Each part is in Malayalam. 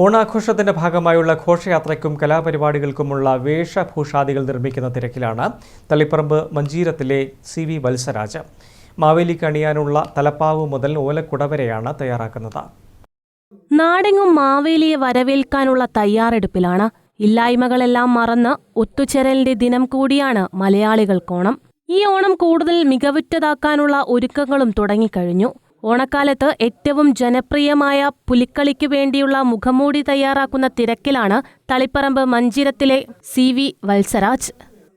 ഓണാഘോഷത്തിന്റെ ഭാഗമായുള്ള ഘോഷയാത്രയ്ക്കും കലാപരിപാടികൾക്കുമുള്ള വേഷഭൂഷാദികൾ നിർമ്മിക്കുന്ന തിരക്കിലാണ് തളിപ്പറമ്പ് മഞ്ചീരത്തിലെ സി വി വത്സരാജ് മാവേലിക്ക് അണിയാനുള്ള തലപ്പാവ് മുതൽ ഓലക്കുട വരെയാണ് തയ്യാറാക്കുന്നത്. നാടെങ്ങും മാവേലിയെ വരവേൽക്കാനുള്ള തയ്യാറെടുപ്പിലാണ്. ഇല്ലായ്മകളെല്ലാം മറന്ന് ഒത്തുചേരലിന്റെ ദിനം കൂടിയാണ് മലയാളികൾക്കോണം. ഈ ഓണം കൂടുതൽ മികവുറ്റതാക്കാനുള്ള ഒരുക്കങ്ങളും തുടങ്ങിക്കഴിഞ്ഞു. ഓണക്കാലത്ത് ഏറ്റവും ജനപ്രിയമായ പുലിക്കളിക്ക് വേണ്ടിയുള്ള മുഖംമൂടി തയ്യാറാക്കുന്ന തിരക്കിലാണ് തളിപ്പറമ്പ് മഞ്ചിരത്തിലെ സി വി വത്സരാജ്.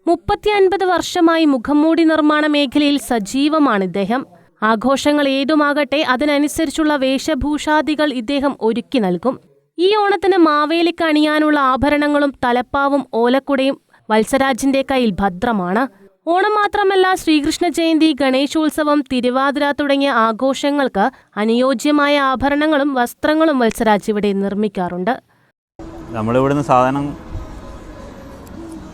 മുപ്പത്തി അൻപത് വർഷമായി മുഖംമൂടി നിർമ്മാണ മേഖലയിൽ സജീവമാണ് ഇദ്ദേഹം. ആഘോഷങ്ങൾ ഏതുമാകട്ടെ അതിനനുസരിച്ചുള്ള വേഷഭൂഷാദികൾ ഇദ്ദേഹം ഒരുക്കി നൽകും. ഈ ഓണത്തിന് മാവേലിക്ക് അണിയാനുള്ള ആഭരണങ്ങളും തലപ്പാവും ഓലക്കുടയും വത്സരാജിന്റെ കയ്യിൽ ഭദ്രമാണ്. ഓണം മാത്രമല്ല ശ്രീകൃഷ്ണ ജയന്തി ഗണേശോത്സവം തിരുവാതിര തുടങ്ങിയ ആഘോഷങ്ങൾക്ക് അനുയോജ്യമായ ആഭരണങ്ങളും വസ്ത്രങ്ങളും വത്സരാജ് ഇവിടെ നിർമ്മിക്കാറുണ്ട്. നമ്മളിവിടുന്ന് സാധനം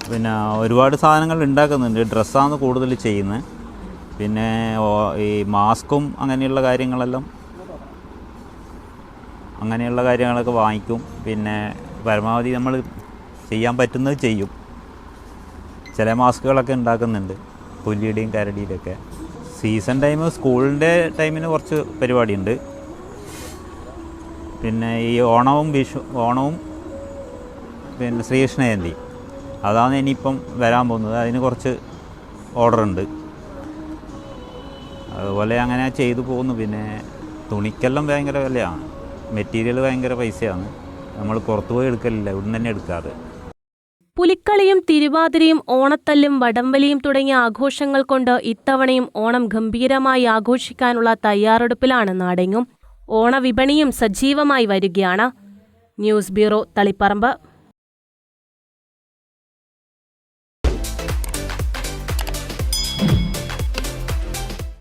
പിന്നെ ഒരുപാട് സാധനങ്ങൾ ഉണ്ടാക്കുന്നുണ്ട്. ഡ്രസ്സാണ് കൂടുതൽ ചെയ്യുന്നത്. പിന്നെ ഈ മാസ്കും അങ്ങനെയുള്ള കാര്യങ്ങളെല്ലാം അങ്ങനെയുള്ള കാര്യങ്ങളൊക്കെ വാങ്ങിക്കും. പിന്നെ പരമാവധി നമ്മൾ ചെയ്യാൻ പറ്റുന്നത് ചെയ്യും. ചില മാസ്കുകളൊക്കെ ഉണ്ടാക്കുന്നുണ്ട്. പുല്ലിയുടെയും കരടിയുടെയൊക്കെ സീസൺ ടൈം സ്കൂളിന്റെ ടൈമിന് കുറച്ച് പരിപാടിയുണ്ട്. പിന്നെ ഈ ഓണവും വിഷു ഓണവും പിന്നെ ശ്രീകൃഷ്ണ ജയന്തി അതാണ് ഇനിയിപ്പം വരാൻ പോകുന്നത്. അതിന് കുറച്ച് ഓർഡർ ഉണ്ട് അതുപോലെ അങ്ങനെ ചെയ്തു പോകുന്നു. പിന്നെ തുണിക്കെല്ലാം ഭയങ്കര വിലയാണ്. മെറ്റീരിയൽ ഭയങ്കര പൈസയാണ്. നമ്മൾ പുറത്തു പോയി എടുക്കലില്ല. ഇവിടുന്ന് തന്നെ എടുക്കാറ്. പുലിക്കളിയും തിരുവാതിരയും ഓണത്തല്ലും വടംവലിയും തുടങ്ങിയ ആഘോഷങ്ങൾ കൊണ്ട് ഇത്തവണയും ഓണം ഗംഭീരമായി ആഘോഷിക്കാനുള്ള തയ്യാറെടുപ്പിലാണ് നാടെങ്ങും. ഓണവിപണിയും സജീവമായി വരികയാണ്. News bureau Taliparamba.